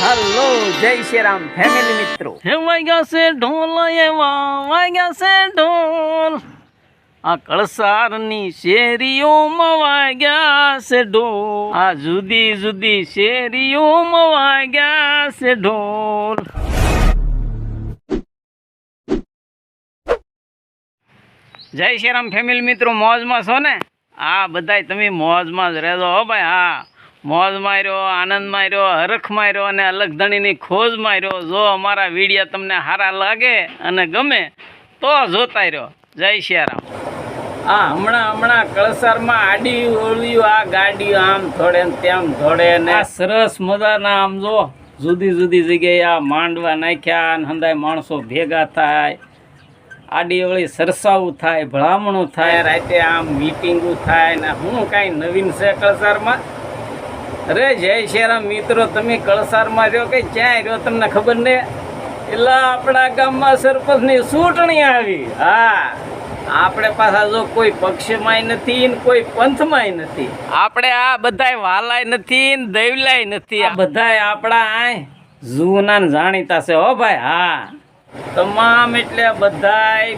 Hello, જય Shri Ram family મિત્રો. હે વાગ્યા છે ઢોલ એવા વાગ્યા છે ઢોલ. આ કળસારની શેરીઓમાં વાગ્યા છે ઢોલ. આ જુદી જુદી શેરીઓમાં વાગ્યા છે ઢોલ. જય શ્રી રામ ફેમિલી મિત્રો, મોજમાં છો ને? આ બધાય તમે મોજમાં જ રહેજો હો ભાઈ, હા. મોજ માર્યો આનંદ માર્યો હરખ માર્યો અને અલગ ધણીની ખોજ માર્યો. જો અમારા વિડીયા તમને સારા લાગે અને ગમે તો જોતા રહ્યો. જય શિયારામ. આ હમણાં હમણાં કળસારમાં આડી ઓળ્યું આ ગાડી આમ થોડે ને તેમ થોડે ને આ સરસ મજાના આમ જો જુદી જુદી જગ્યાએ આ માંડવા નાખ્યા અને હંદાય માણસો ભેગા થાય. આડી ઓળી સરસાવું થાય ભલામણું થાય. રાતે આમ મીટિંગો થાય ને હું કાંઈ નવીન છે કળસારમાં? અરે જય શ્રીરામ મિત્રો, તમે કળસારમાં રહ્યો કે ક્યાંય રહ્યો તમને ખબર ને? એટલે આપણા ગામમાં સરપંચની ચૂંટણી આવી. હા, આપણે પાછા જો કોઈ પક્ષમાંય નથી કોઈ પંથમાંય નથી. આપણે આ બધાય વાલાય નથી ને દૈવલાય નથી. આ બધાય આપણા આય જૂના જાણીતા છે હો ભાઈ, હા. તમામ એટલે બધાય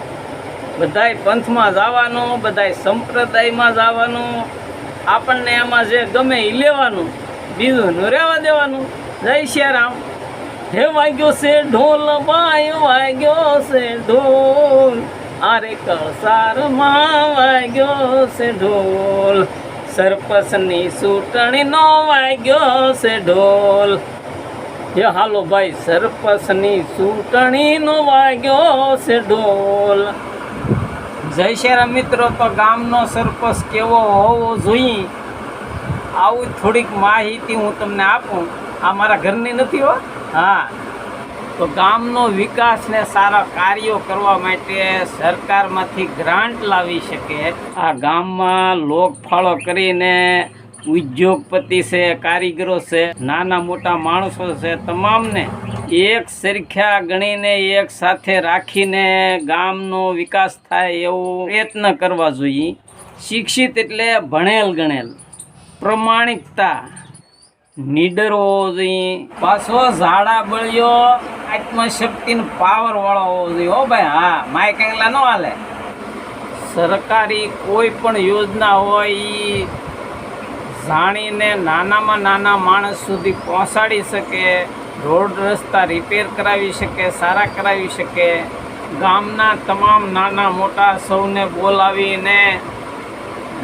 બધાય પંથમાં જવાનું, બધાય સંપ્રદાયમાં જવાનું. આપણને એમાં જે ગમે એ લેવાનું. બીજું રહેવા દેવાનું. જય શ્યારામ. હે વાગ્યો છે ઢોલ ભાઈ વાગ્યો છે ઢોલ. આરે કળસારમાં વાગ્યો છે ઢોલ. સરપંચની નો વાગ્યો છે ઢોલ. હે હાલો ભાઈ, સરપંચની નો વાગ્યો છે ઢોલ. જય શ્યારામ રામ મિત્રો, તો ગામનો સરપંચ કેવો હોવો જોઈએ? આવું થોડીક માહિતી હું તમને આપું. આ મારા ઘરની નથી હો. હા. તો ગામનો વિકાસ ને સારા કાર્યો કરવા માટે સરકારમાંથી ગ્રાન્ટ લાવી શકે. આ ગામમાં લોકફાળો કરીને ઉદ્યોગપતિ છે, કારીગરો છે, નાના મોટા માણસો છે, તમામને એક સરખ્યા ગણીને એક સાથે રાખીને ગામનો વિકાસ થાય એવો પ્રયત્ન કરવા જોઈએ. શિક્ષિત એટલે ભણેલ ગણેલ. પ્રમાણિકતા. નીડર હોવો જોઈએ પાછો ઝાડા બળ્યો, આત્મશક્તિનો પાવર વાળો હોવો જોઈએ. હો ભાઈ, હા માય કંગલા ન હાલે. સરકારી કોઈ પણ યોજના હોય એ જાણીને નાનામાં નાના માણસ સુધી પહોંચાડી શકે, રોડ રસ્તા રિપેર કરાવી શકે, સારા કરાવી શકે. ગામના તમામ નાના મોટા સૌને બોલાવીને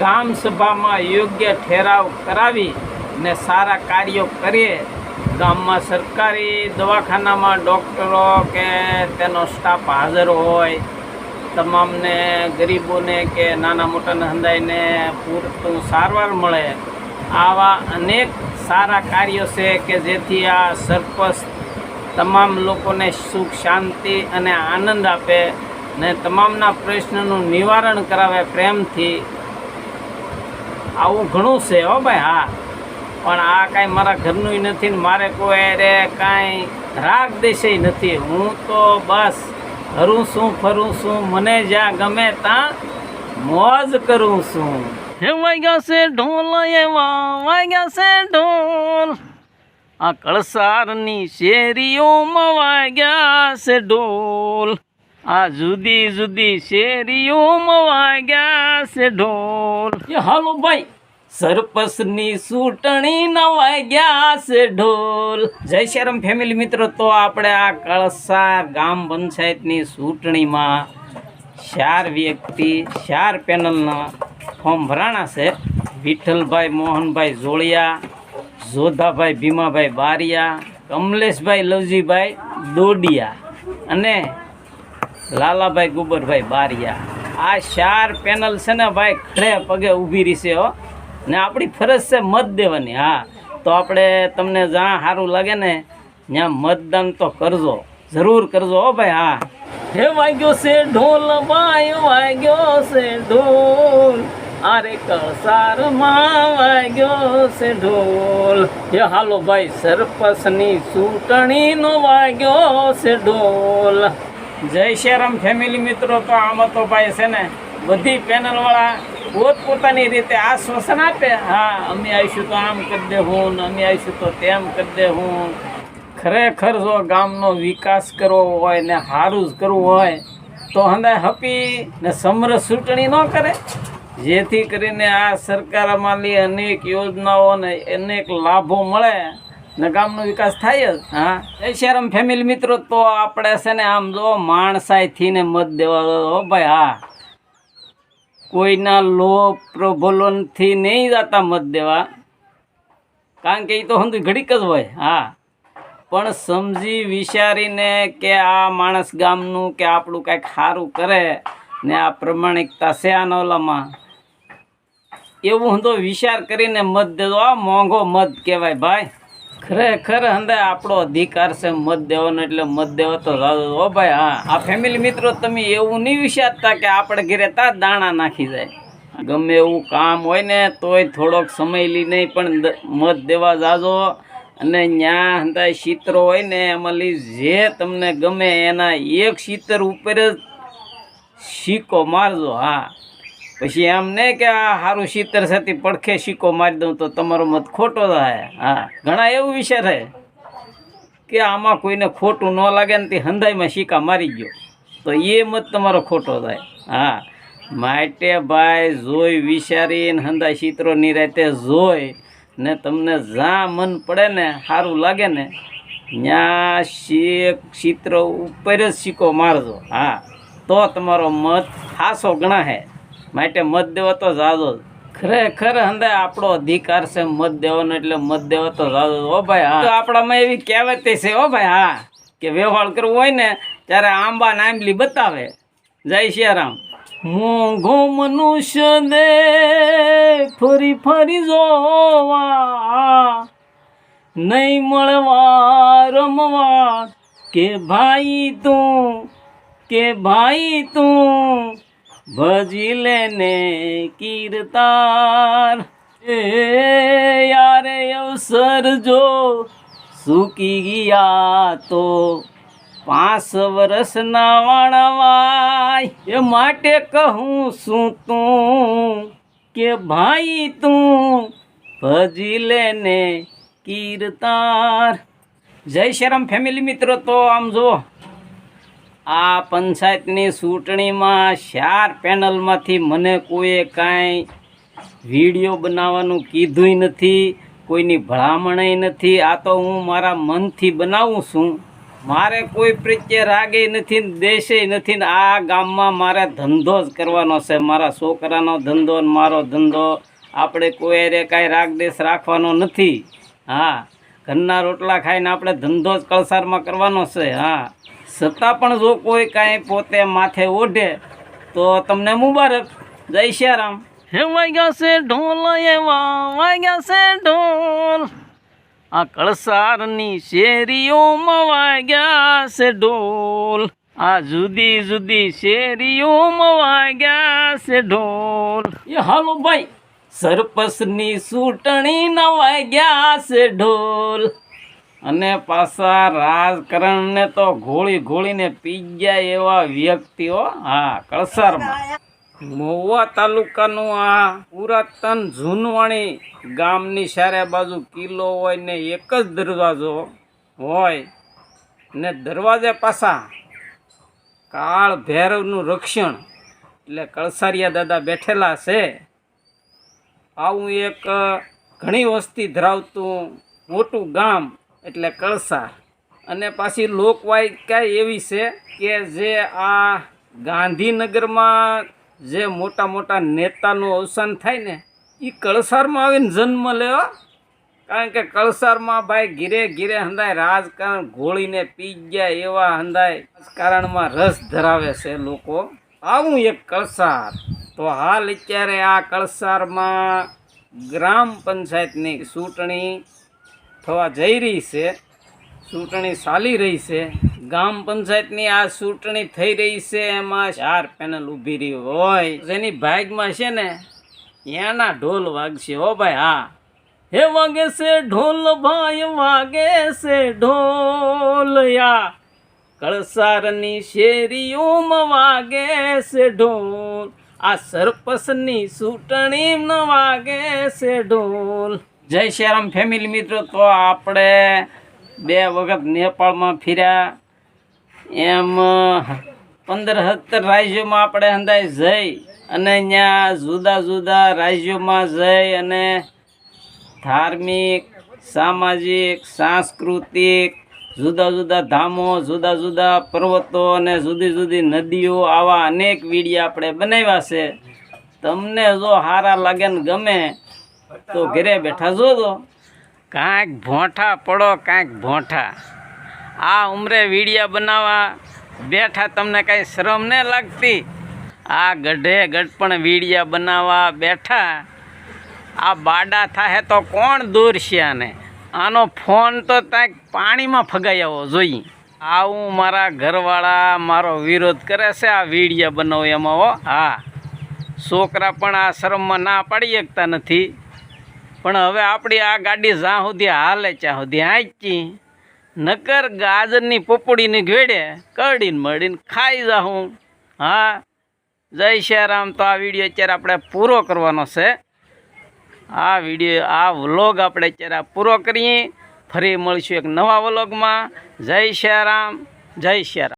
ગામ સભામાં યોગ્ય ઠેરાવ કરાવી ને સારા કાર્યો કરીએ. ગામમાં સરકારી દવાખાનામાં ડૉક્ટરો કે તેનો સ્ટાફ હાજર હોય, તમામને ગરીબોને કે નાના મોટા ધંધાઈને પૂરતું સારવાર મળે, આવા અનેક સારા કાર્યો છે કે જેથી આ સરપંચ તમામ લોકોને સુખ, શાંતિ અને આનંદ આપે ને તમામના પ્રશ્નનું નિવારણ કરાવે પ્રેમથી આવું ઘણું છે હો ભાઈ, હા. પણ આ કાંઈ મારા ઘરનું નથી ને મારે કોઈ રે કાંઈ રાગ દેશે નથી. હું તો બસ ફરું છું ફરું છું, મને જ્યાં ગમે ત્યાં મોજ કરું છું. હે વાગ્યા છે ઢોલ એવા વાગ્યા છે ઢોલ. આ કળસારની શેરીઓમાં વાગ્યા છે ઢોલ. આ જુદી જુદી શેરીઓમાં વાગ્યા છે ઢોલ. એ હાલો ભાઈ, સરપંચની ચૂંટણી ના વાગ્યા છે ઢોલ. જય શ્રી ફેમિલી મિત્રો, તો આપણે આ કળસા ગામ પંચાયતની ચૂંટણીમાં ચાર વ્યક્તિ, ચાર પેનલના ફોર્મ ભરાણા છે. વિઠ્ઠલભાઈ, મોહનભાઈ જોળિયા જોધાભાઈ, ભીમાભાઈ બારિયા, કમલેશભાઈ, લવજીભાઈ દોડિયા અને લાલાભાઈ ગુબરભાઈ બારિયા. આ ચાર પેનલ છે ને ભાઈ ખડે પગે ઊભી રહેશે હો. ને આપણી ફરજ છે મત દેવાની, હા. તો આપણે તમને જ્યાં સારું લાગે ને, ત્યાં મતદાન તો કરજો. જરૂર કરજો હો ભાઈ, હા. હે વાગ્યો છે ઢોલ ભાઈ વાગ્યો છે ઢોલ. અરે કળસારમાં વાગ્યો છે ઢોલ. હે હાલો ભાઈ, સરપંચની ચૂંટણીનો વાગ્યો છે ઢોલ. જય શ્રી ફેમિલી મિત્રો, તો આમાં તો ભાઈ છે ને, બધી પેનલવાળા પોતપોતાની રીતે આશ્વાસન આપે. હા, અમે આવીશું તો આમ કરી દેવું ને અમે આવીશું તો તેમ કરી દેવું ખરેખર જો ગામનો વિકાસ કરવો હોય ને સારું જ કરવું હોય, તો હંદે હપી ને સમ્ર ચૂંટણી ન કરે. જેથી કરીને આ સરકારમાં અનેક યોજનાઓ ને અનેક લાભો મળે. ને ગામનો વિકાસ થાય જ. હા. જય ફેમિલી મિત્રો તો આપણે છે ને આમ જો માણસાઈથી ને મત દેવા હો ભાઈ હા. કોઈના લોભ પ્રબોલનથી નહીં જતા મત દેવા. કારણ કે એ તો હંધુ ઘડીક જ હોય હા. પણ સમજી વિચારીને કે આ માણસ ગામનું કે આપણું કાંઈક સારું કરે ને આ પ્રમાણિકતા છે આ નવલામાં. એવું હું તો વિચાર કરીને મત દેજો આ મોંઘો મત કહેવાય ભાઈ. ખરેખર હંદે આપણો અધિકાર છે મત દેવાનો એટલે મત દેવો તો ઓ ભાઈ, હા, આ ફેમિલી મિત્રો તમે એવું નહીં વિચારતા કે આપણે ઘરે તા દાણા નાખી જાય. ગમે એવું કામ હોય ને તોય થોડોક સમય લઈને પણ મત દેવા જાજો. અને ન્યા હંદાય ચિત્રો હોય ને એમાં લી જે તમને ગમે એના એક ચિત્ર ઉપર જ સિક્કો મારજો, હા. પછી એમ નહીં કે આ સારું શીતર સાથે પડખે શીકો મારી દઉં તો તમારો મત ખોટો થાય. હા, ઘણા એવું વિચારે કે આમાં કોઈને ખોટું ન લાગે ને તે હંધાઈમાં શીકા મારી ગયો. તો એ મત તમારો ખોટો થાય. હા માટે ભાઈ જોઈ વિચારીને હંધાઈ ચિત્રો નિરાતે જોઈ ને તમને જ્યાં મન પડે ને સારું લાગે ને ત્યાં શીખ ચિત્ર ઉપર જ શીકો મારજો. હા, તો તમારો મત ખાસો ગણા હે માટે મત દેવો તો જાજો ખરેખર હંદે આપણો અધિકાર છે મત દેવાનો એટલે મત દેવો તો જાજો ઓ ભાઈ, હા. તો આપણામાં એવી કહેવત છે, ઓ ભાઈ, હા. કે વ્યવહાર કરવો હોય ને, ત્યારે આંબા ને આંબલી બતાવે. જય શિયારામ. મોંઘો મનુષ્ય દે ફરી ફરી જોવા નહીં મળવા રમવા. કે ભાઈ તું, કે ભાઈ તું ભજી લેને કીર્તાર એ યારે અવસર જો સૂકી ગયા તો પાંચ વર્ષના વાળવાય એ માટે કહું શું તું કે ભાઈ તું ભજી લેને કીર્તાર જય શ્રીરામ ફેમિલી મિત્રો, તો આમ જો આ પંચાયતની ચૂંટણીમાં ચાર પેનલમાંથી મને કોઈએ કાંઈ વીડિયો બનાવવાનું કીધુંય નથી, કોઈની ભલામણય નથી. આ તો હું મારા મનથી બનાવું છું. મારે કોઈ પ્રત્યે રાગે નથી દેશે નથી આ ગામમાં મારે ધંધો જ કરવાનો છે. મારા છોકરાનો ધંધો ને મારો ધંધો આપણે કોઈ અરે કાંઈ રાગદેશ રાખવાનો નથી. હા, ઘરના રોટલા ખાઈને આપણે ધંધો જ કળસારમાં કરવાનો છે. હા. છતાં પણ જો કોઈ કાંઈ પોતે માથે ઓઢે તો તમને મુબારક. જય શ્યારામ. હે વાગ્યા છે ઢોલ એવા વાગ્યા છે ઢોલ. આ કળસારની શેરીઓમાં વાગ્યા છે ઢોલ. આ જુદી જુદી શેરીઓમાં વાગ્યા છે ઢોલ. એ હાલો ભાઈ સરપસની ચૂંટણી ના વાગ્યા છે ઢોલ. અને પાછા રાજકારણને તો ઘોળી ઘોળીને પી ગયા એવા વ્યક્તિઓ, હા, કળસારમાં. મહુવા તાલુકાનું આ પુરાતન જૂનવાણી ગામની સારે બાજુ કિલ્લો હોય ને એક જ દરવાજો હોય ને દરવાજે પાછા કાળ ભૈરવનું રક્ષણ. એટલે કળસારિયા દાદા બેઠેલા છે. આવું એક ઘણી વસ્તી ધરાવતું મોટું ગામ એટલે કળસાર અને પાછી લોકવાયકા એવી છે કે જે આ ગાંધીનગરમાં જે મોટા મોટા નેતાનું અવસાન થાય ને એ કળસારમાં આવીને જન્મ લેવો કારણ કે કળસારમાં ભાઈ ઘીરે ઘીરે હંધાય રાજકારણ ઘોળીને પી ગયા એવા હંધાય રાજકારણમાં રસ ધરાવે છે લોકો. આવું એક કળસાર તો હાલ અત્યારે આ કળસારમાં ગ્રામ પંચાયતની ચૂંટણી થવા જઈ રહી છે, ચૂંટણી ચાલી રહી છે, ગામ પંચાયતની આ ચૂંટણી થઈ રહી છે, એમાં ચાર પેનલ ઊભી રહી હોય. જેની ભાગમાં છે ને, એના ઢોલ વાગશે હો ભાઈ, હા. હે વાગે છે ઢોલ ભાઈ, વાગે છે ઢોલ, યા. કળસારની શેરીઓમાં વાગે છે ઢોલ. આ સરપસની ચૂંટણીમાં વાગે છે ઢોલ. જય શ્રીરામ ફેમિલી મિત્રો. તો આપણે બે વખત નેપાળમાં ફર્યા. એમ, પંદર સત્તર રાજ્યોમાં આપણે હંદાય જઈ અને ત્યાં જુદા જુદા રાજ્યોમાં જઈ અને ધાર્મિક, સામાજિક, સાંસ્કૃતિક, જુદા જુદા ધામો, જુદા જુદા પર્વતો અને જુદી જુદી નદીઓ આવા અનેક વીડિયો આપણે બનાવ્યા છે. તમને જો સારા લાગે ને ગમે તો ઘરે બેઠા જોજો કાંઈક ભોંઠા પડો, કાંઈક ભોંઠા. આ ઉંમરે વિડીયા બનાવવા બેઠા તમને કાંઈ શરમ ન લાગતી? આ ગઢે ગઢપણ વિડીયા બનાવવા બેઠા. આ બાડા થાય તો કોણ દૂર છે આને? આનો ફોન તો ત્યાં પાણીમાં ફગાઈ આવવો જોઈએ આવું મારા ઘરવાળા મારો વિરોધ કરે છે આ વિડીયા બનાવો એમાં હા. છોકરા પણ આ શરમમાં ના પાડી શકતા નથી. પણ હવે આપણી આ ગાડી જ્યાં સુધી હાલે, ત્યાં સુધી હાંચી. નકર ગાજરની પોપડીને ઘેડે કરડીને મળીને ખાઈ જાઉં હા, જય શ્યારામ. તો આ વીડિયો અત્યારે આપણે પૂરો કરવાનો છે. આ વીડિયો, આ વ્લોગ આપણે અત્યારે પૂરો કરીએ. ફરી મળીશું એક નવા વ્લોગમાં. જય શ્યારામ જય શ્યારામ.